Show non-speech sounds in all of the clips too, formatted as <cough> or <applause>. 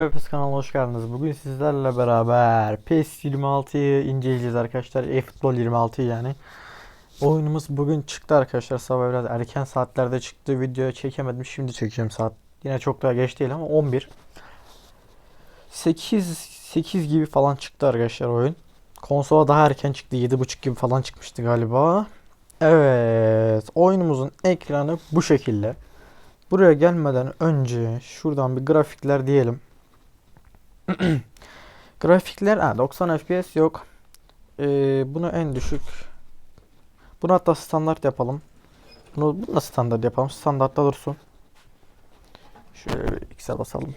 Pepes kanalına hoş geldiniz. Bugün sizlerle beraber PES 26'yı inceleyeceğiz arkadaşlar. eFootball 26'yı yani. Oyunumuz bugün çıktı arkadaşlar. Sabah biraz erken saatlerde çıktı. Videoya çekemedim. Şimdi çekeceğim saat. Yine çok daha geç değil ama 11. 8 8 gibi falan çıktı arkadaşlar oyun. Konsola daha erken çıktı. 7.30 gibi falan çıkmıştı galiba. Evet. Oyunumuzun ekranı bu şekilde. Buraya gelmeden önce şuradan bir grafikler diyelim. <clears throat> Grafikler ha, 90 FPS yok. Ee, bunu en düşük. Bunu hatta standart yapalım. Bunu, bunu da standart yapalım. Standartta dursun. Şöyle bir X'e basalım.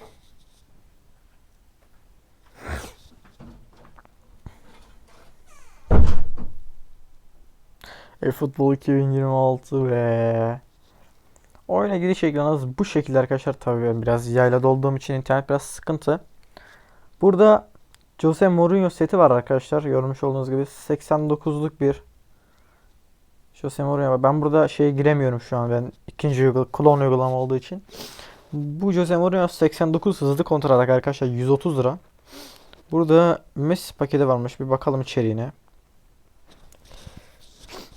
eFootball 2026 ve oyuna giriş ekranınız bu şekilde arkadaşlar. Tabii biraz yaylada olduğum için internet biraz sıkıntı. Burada Jose Mourinho seti var arkadaşlar. Görmüş olduğunuz gibi 89'luk bir Jose Mourinho var. Ben burada şeye giremiyorum şu an. Ben ikinci uygulama, klon uygulama olduğu için. Bu Jose Mourinho 89 hızlı kontrol atak arkadaşlar 130 lira. Burada Messi paketi varmış. Bir bakalım içeriğine.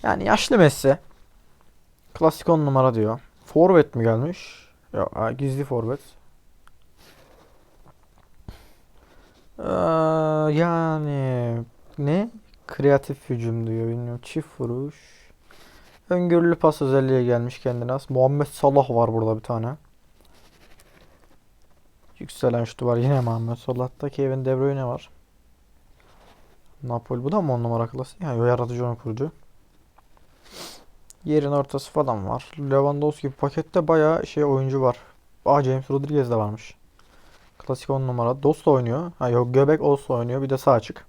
Yani yaşlı Messi. Klasik 10 numara diyor. Forvet mi gelmiş? Ya gizli forvet. Ee, yani ne? Kreatif hücum diyor bilmiyorum. Çift vuruş. Öngörülü pas özelliğe gelmiş kendine az. Muhammed Salah var burada bir tane. Yükselen şutu var yine Muhammed Salah'ta. Kevin De Bruyne var. Napoli bu da mı on numara klası? Yani yaratıcı oyun kurucu. Yerin ortası falan var. Lewandowski pakette bayağı şey oyuncu var. Aa James Rodriguez de varmış. Klasik 10 numara. Dost oynuyor. Ha yok Göbek Oğuz oynuyor. Bir de sağ açık.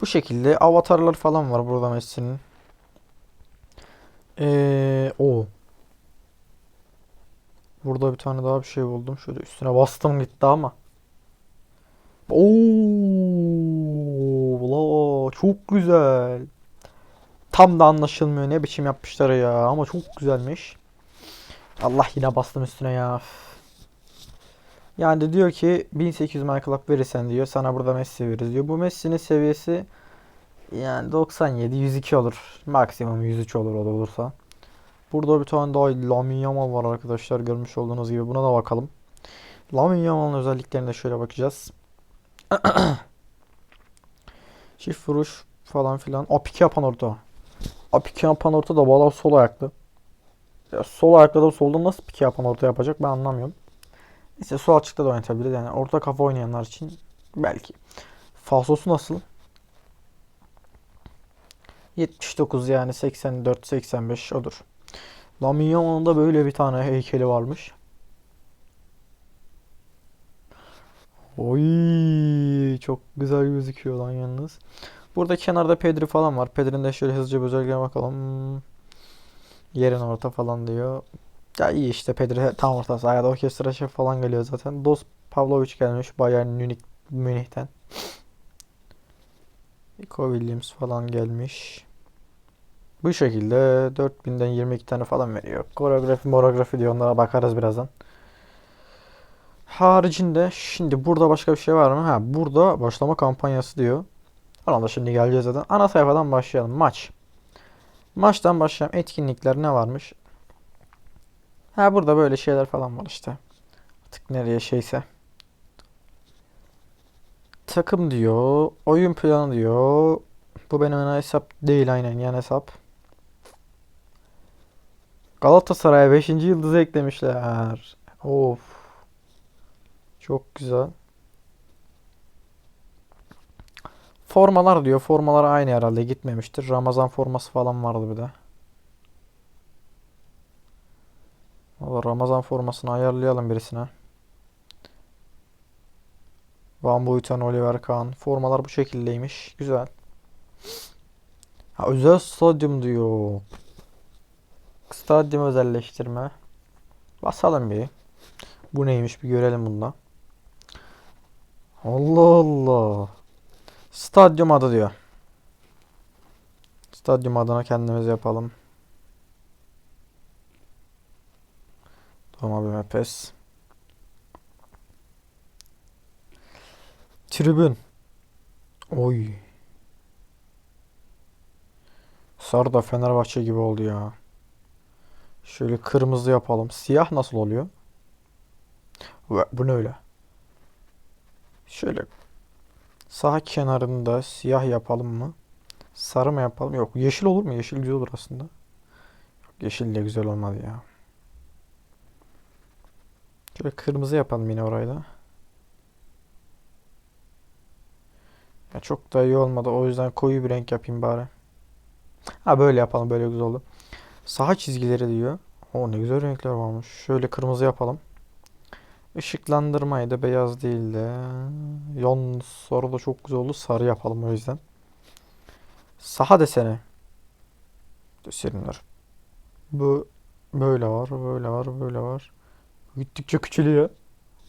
Bu şekilde avatarlar falan var burada Messi'nin. Ee, o. Burada bir tane daha bir şey buldum. Şöyle üstüne bastım gitti ama. Oo, çok güzel. Tam da anlaşılmıyor ne biçim yapmışlar ya ama çok güzelmiş. Allah yine bastım üstüne ya. Yani de diyor ki 1800 Michael verirsen diyor sana burada Messi veririz diyor. Bu Messi'nin seviyesi yani 97 102 olur. Maksimum 103 olur o da olursa. Burada bir tane daha Lamine Yamal var arkadaşlar görmüş olduğunuz gibi. Buna da bakalım. Lamine Yamal'ın özelliklerine şöyle bakacağız. <clears throat> Çift vuruş falan filan. O pike yapan orta. O pike yapan orta da valla sol ayaklı. Ya sol ayakla da solda nasıl pike yapan orta yapacak ben anlamıyorum. Neyse sol açıkta da oynatabilir. Yani orta kafa oynayanlar için belki. Falsosu nasıl? 79 yani 84 85 odur. Lamine Yamal'ın da böyle bir tane heykeli varmış. Oy çok güzel gözüküyor lan yalnız. Burada kenarda Pedri falan var. Pedri'nin de şöyle hızlıca bir özelliğine bakalım. Yerin orta falan diyor. Ya iyi işte Pedri tam orta sahada orkestra şef falan geliyor zaten. Dos Pavlovic gelmiş Bayern Münih Münih'ten. Nico Williams falan gelmiş. Bu şekilde 4000'den 22 tane falan veriyor. Koreografi, moreografi diyor. Onlara bakarız birazdan. Haricinde şimdi burada başka bir şey var mı? Ha burada başlama kampanyası diyor. Ona da şimdi geleceğiz zaten. Ana sayfadan başlayalım. Maç. Maçtan başlayalım. Etkinlikler ne varmış? Ha burada böyle şeyler falan var işte. Artık nereye şeyse. Takım diyor. Oyun planı diyor. Bu benim hesap değil aynen yan hesap. Galatasaray'a 5. yıldızı eklemişler. Of. Çok güzel. Formalar diyor. Formalar aynı herhalde gitmemiştir. Ramazan forması falan vardı bir de. Valla Ramazan formasını ayarlayalım birisine. Van Buiten, Oliver Kahn. Formalar bu şekildeymiş. Güzel. Ha, özel stadyum diyor. Stadyum özelleştirme. Basalım bir. Bu neymiş bir görelim bunda. Allah Allah. Stadyum adı diyor. Stadyum adına kendimiz yapalım. Tamam abi pes. Tribün. Oy. Sarı da Fenerbahçe gibi oldu ya. Şöyle kırmızı yapalım. Siyah nasıl oluyor? Bu ne öyle? Şöyle sağ kenarında siyah yapalım mı? Sarı mı yapalım? Yok. Yeşil olur mu? Yeşil güzel olur aslında. Yok, yeşil de güzel olmadı ya. Şöyle kırmızı yapalım yine orayı da. Ya çok da iyi olmadı. O yüzden koyu bir renk yapayım bari. Ha böyle yapalım. Böyle güzel oldu. Saha çizgileri diyor. O ne güzel renkler varmış. Şöyle kırmızı yapalım. Işıklandırmayı da beyaz değil de. Yalnız sonra da çok güzel oldu. Sarı yapalım o yüzden. Saha deseni. Desenler. Bu böyle var, böyle var, böyle var. Gittikçe küçülüyor.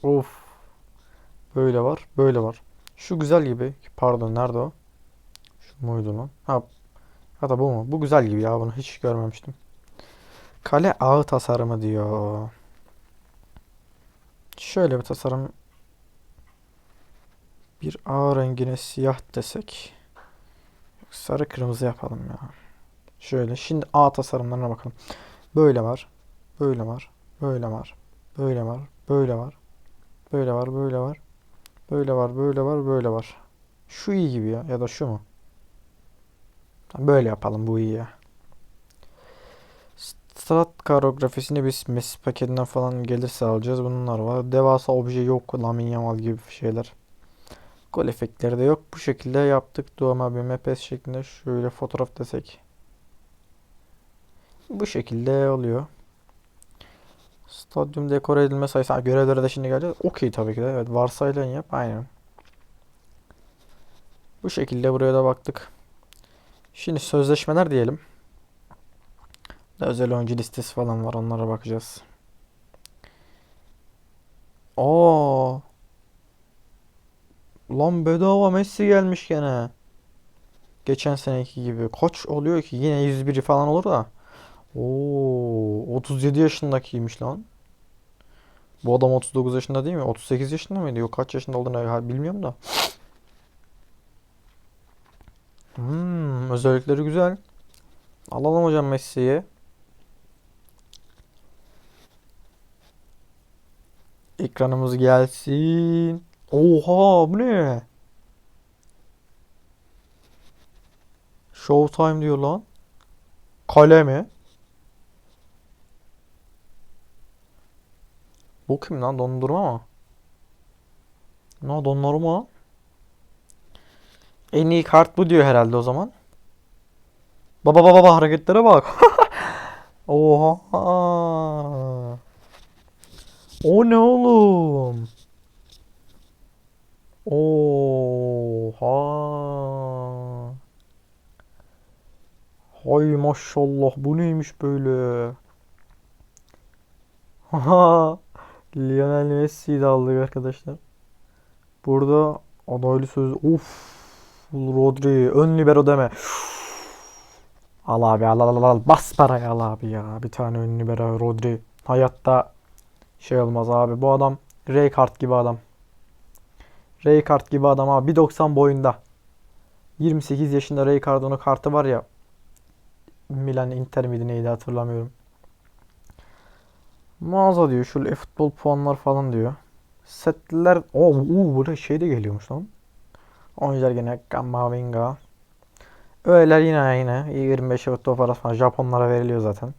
Of. Böyle var, böyle var. Şu güzel gibi. Pardon, nerede o? Şu muydu lan? Ha, ya da bu mu? Bu güzel gibi ya. Bunu hiç görmemiştim. Kale ağı tasarımı diyor. Şöyle bir tasarım. Bir ağ rengine siyah desek. Sarı kırmızı yapalım ya. Şöyle. Şimdi ağ tasarımlarına bakalım. Böyle var. Böyle var. Böyle var. Böyle var. Böyle var. Böyle var. Böyle var. Böyle var. Böyle var. Böyle var. Şu iyi gibi ya. Ya da şu mu? Böyle yapalım. Bu iyi ya. Strat koreografisini biz Messi paketinden falan gelirse alacağız. Bunlar var. Devasa obje yok. Lamine Yamal gibi şeyler. Gol efektleri de yok. Bu şekilde yaptık. Doğma bir mepes şeklinde şöyle fotoğraf desek. Bu şekilde oluyor. Stadyum dekore edilme sayısı. Ha, görevlere de şimdi geleceğiz. Okey tabii ki de. Evet varsayılan yap. Aynen. Bu şekilde buraya da baktık. Şimdi sözleşmeler diyelim. Özel oyuncu listesi falan var. Onlara bakacağız. Aa. Lan bedava Messi gelmiş gene. Geçen seneki gibi. Kaç oluyor ki? Yine 101 falan olur da. Oo, 37 yaşındakiymiş lan. Bu adam 39 yaşında değil mi? 38 yaşında mıydı? Yok kaç yaşında olduğunu bilmiyorum da. Hmm, özellikleri güzel. Alalım hocam Messi'yi. Ekranımız gelsin. Oha bu ne? Showtime diyor lan. Kale mi? Bu kim lan? Dondurma mı? Ne dondurma? En iyi kart bu diyor herhalde o zaman. Baba baba baba hareketlere bak. <laughs> Oha. O ne oğlum? Oha. Hay maşallah bu neymiş böyle? Haha. <laughs> Lionel Messi'yi de aldık arkadaşlar. Burada adaylı söz. Uf. Rodri. Ön libero deme. Al abi al al al. Bas parayı al abi ya. Bir tane ön libero Rodri. Hayatta şey olmaz abi. Bu adam Rijkaard gibi adam. Rijkaard gibi adam abi. 1.90 boyunda. 28 yaşında Rijkaard'ın kartı var ya. Milan Inter miydi neydi hatırlamıyorum. Mağaza diyor. Şöyle e-futbol puanlar falan diyor. Setler. Oo, uu, burada şey de geliyormuş lan. Oyuncular gene Kamavinga. Öyleler yine yine. 25 Ağustos parası falan Japonlara veriliyor zaten.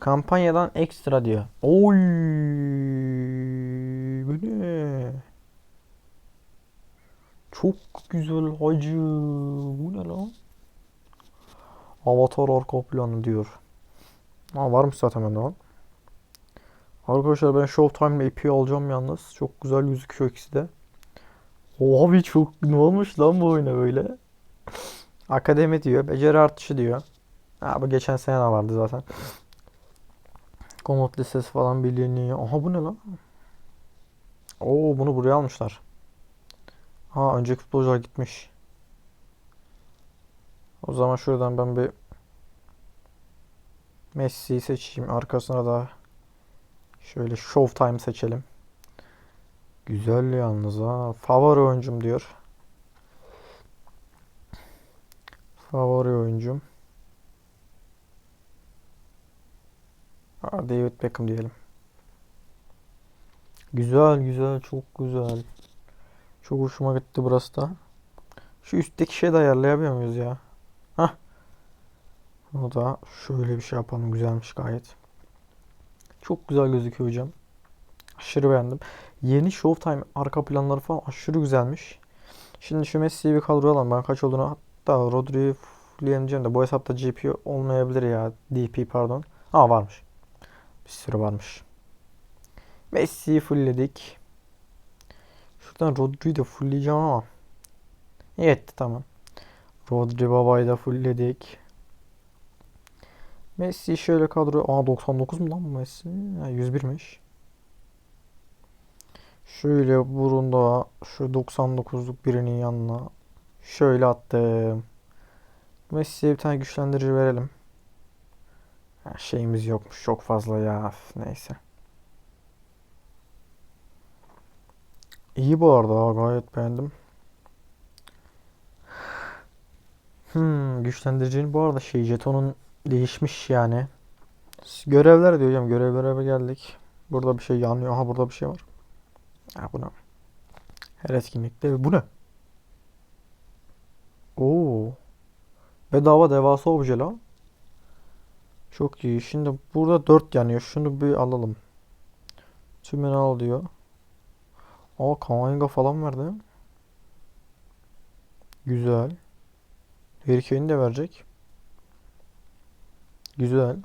Kampanyadan ekstra diyor. Oy bu ne? Çok güzel hacı. Bu ne lan? Avatar arka planı diyor. Ha varmış zaten bende lan. Arkadaşlar ben Showtime ile ipi alacağım yalnız. Çok güzel gözüküyor ikisi de. Oha bir çok ne olmuş lan bu oyuna böyle. <laughs> Akademi diyor. Beceri artışı diyor. Ha bu geçen sene de vardı zaten. Komut listesi falan biliniyor. Aha bu ne lan? Oo bunu buraya almışlar. Ha önceki futbolcular gitmiş. O zaman şuradan ben bir Messi'yi seçeyim. Arkasına da şöyle Showtime seçelim. Güzel yalnız ha. Favori oyuncum diyor. Favori oyuncum. Ha, David Beckham diyelim. Güzel güzel çok güzel. Çok hoşuma gitti burası da. Şu üstteki şeyi de ayarlayabiliyor muyuz ya? O da şöyle bir şey yapalım. Güzelmiş gayet. Çok güzel gözüküyor hocam. Aşırı beğendim. Yeni Showtime arka planları falan aşırı güzelmiş. Şimdi şu Messi'yi bir kadroya. Ben kaç olduğunu hatta Rodri'yi fulleyemeyeceğim de bu hesapta GP olmayabilir ya. DP pardon. Aa varmış. Bir sürü varmış. Messi'yi fullledik. Şuradan Rodri'yi de fullleyeceğim ama. Yetti tamam. Rodri Baba'yı da fullledik. Messi şöyle kadro. Aa 99 mu lan bu Messi? Ha, 101'miş. Şöyle burunda şu 99'luk birinin yanına şöyle attım. Messi'ye bir tane güçlendirici verelim. Ha, şeyimiz yokmuş çok fazla ya. Neyse. İyi bu arada gayet beğendim. Hmm, güçlendiricinin bu arada şey jetonun değişmiş yani. Görevler diyor hocam görevlere geldik. Burada bir şey yanıyor. Aha burada bir şey var. Ha bu ne? Her etkinlikte bu ne? Oo. Bedava devasa obje lan. Çok iyi. Şimdi burada 4 yanıyor. Şunu bir alalım. Tümünü al diyor. Aa Kamavinga falan verdi. Güzel. Harry de verecek. Güzel.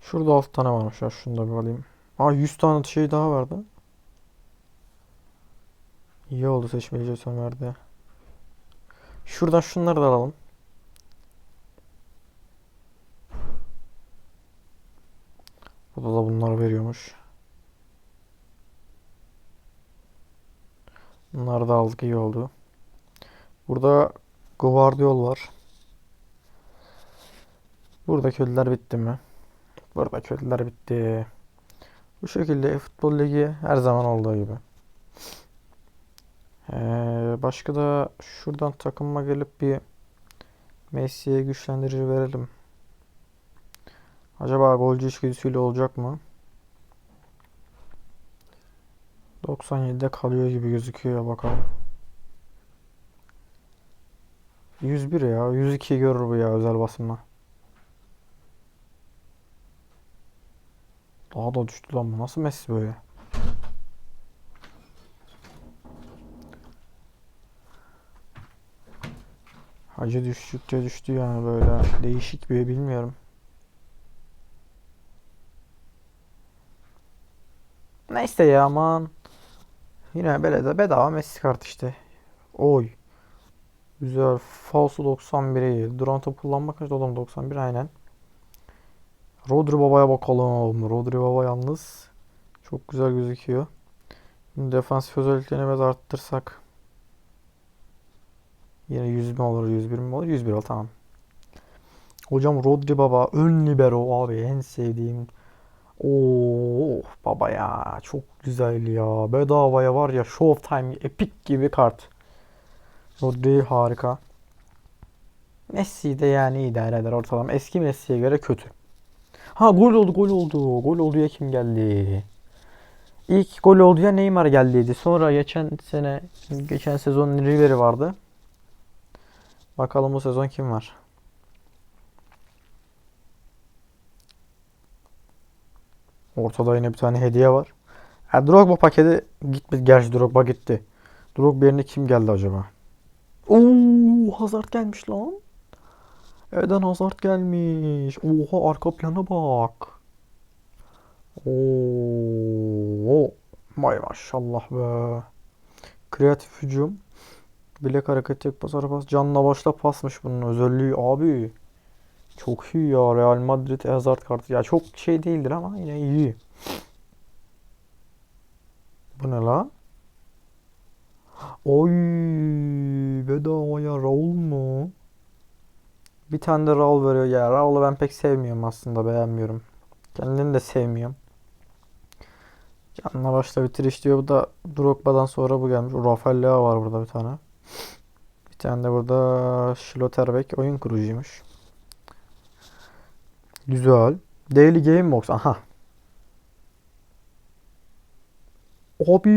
Şurada 6 tane varmış ya. Şunu da bir alayım. Aa 100 tane şey daha verdi. İyi oldu seçmeli jeton verdi. Şuradan şunları da alalım. Burada da bunlar veriyormuş. Bunları da aldık iyi oldu. Burada Guardiol var. Burada köylüler bitti mi? Burada köylüler bitti. Bu şekilde futbol ligi her zaman olduğu gibi. Ee, başka da şuradan takıma gelip bir Messi'ye güçlendirici verelim. Acaba golcü içgüdüsüyle olacak mı? 97'de kalıyor gibi gözüküyor bakalım. 101 ya. 102 görür bu ya özel basımla. Daha da düştü lan bu. Nasıl Messi böyle? Hacı düştükçe düştü yani böyle. Değişik bir bilmiyorum. Neyse ya aman. Yine böyle de bedava Messi kart işte. Oy. Güzel. Falso 91 iyi. Duran top kullanmak kaç adam 91 aynen. Rodri Baba'ya bakalım. Rodri Baba yalnız çok güzel gözüküyor. Şimdi defansif özelliklerini biraz arttırsak. Yine 100 mi olur, 101 mi olur? 101 ol tamam. Hocam Rodri Baba ön libero abi en sevdiğim. Oo baba ya çok güzel ya. Bedavaya var ya Showtime Epic gibi kart. Rodri harika. Messi de yani idare eder ortalama. Eski Messi'ye göre kötü. Ha gol oldu gol oldu. Gol olduya kim geldi? İlk gol olduya Neymar geldiydi. Sonra geçen sene geçen sezon Ribery vardı. Bakalım bu sezon kim var? Ortada yine bir tane hediye var. Ha, Drogba paketi gitmedi. Gerçi Drogba gitti. Drogba yerine kim geldi acaba? Oo, Hazard gelmiş lan. Eden Hazard gelmiş. Oha arka plana bak. Oo, vay maşallah be. Kreatif hücum. Bilek hareketi tek pas pas. Canla başla pasmış bunun özelliği abi. Çok iyi ya Real Madrid Hazard kartı. Ya çok şey değildir ama yine iyi. Bu ne la? Oy bedavaya Raul mu? Bir tane de Raul veriyor ya. Raul'u ben pek sevmiyorum aslında beğenmiyorum. Kendini de sevmiyorum. Canla başla bitiriş diyor. Bu da Drogba'dan sonra bu gelmiş. Rafael Leao var burada bir tane. Bir tane de burada Schlotterbeck oyun kurucuymuş. Güzel. Daily Game Box. Aha. Abi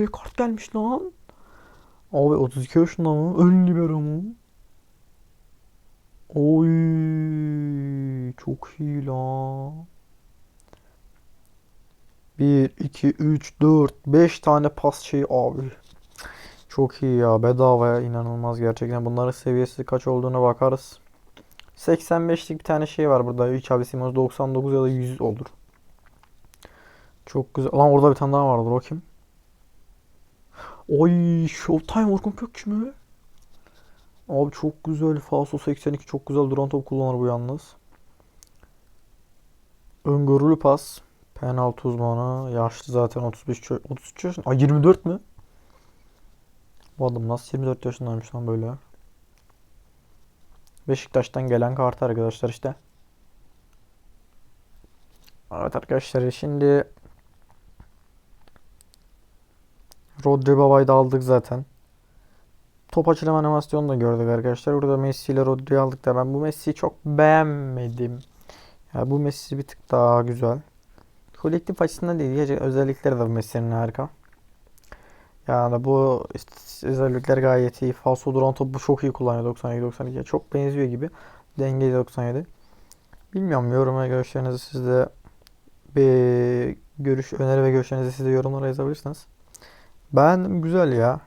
rekord gelmiş lan. Abi 32 yaşında mı? Ön libero mu? Oy çok iyi la. 1, 2, 3, 4, 5 tane pas şeyi abi. Çok iyi ya. Bedavaya inanılmaz gerçekten. Bunların seviyesi kaç olduğuna bakarız. 85'lik bir tane şey var burada. Xavi Simons 99 ya da 100 olur. Çok güzel. Lan orada bir tane daha vardır. O kim? Oy Showtime Orkun Kökçü mü? Abi çok güzel. Falso 82 çok güzel duran top kullanır bu yalnız. Öngörülü pas. Penaltı uzmanı. Yaşlı zaten 35 ço- 33 yaşında. Ay 24 mü? Bu adam nasıl 24 yaşındaymış lan böyle. Beşiktaş'tan gelen kart arkadaşlar işte. Evet arkadaşlar şimdi Rodri Baba'yı da aldık zaten. Top açılım animasyonu da gördük arkadaşlar. Burada Messi ile Rodri'yi aldık da ben bu Messi'yi çok beğenmedim. Ya bu Messi bir tık daha güzel. Kolektif açısından değil. Özellikleri de bu Messi'nin harika. Yani bu özellikler gayet iyi. Falso duran topu çok iyi kullanıyor 92-92. Çok benziyor gibi. Dengeli 97. Bilmiyorum yorum ve görüşlerinizi siz de bir görüş, öneri ve görüşlerinizi siz de yorumlara yazabilirsiniz. Beğendim güzel ya.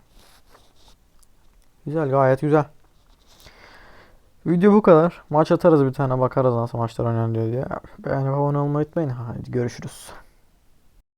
Güzel gayet güzel. Video bu kadar. Maç atarız bir tane bakarız nasıl maçlar oynanıyor diye. Beğenip abone olmayı unutmayın. Hadi görüşürüz.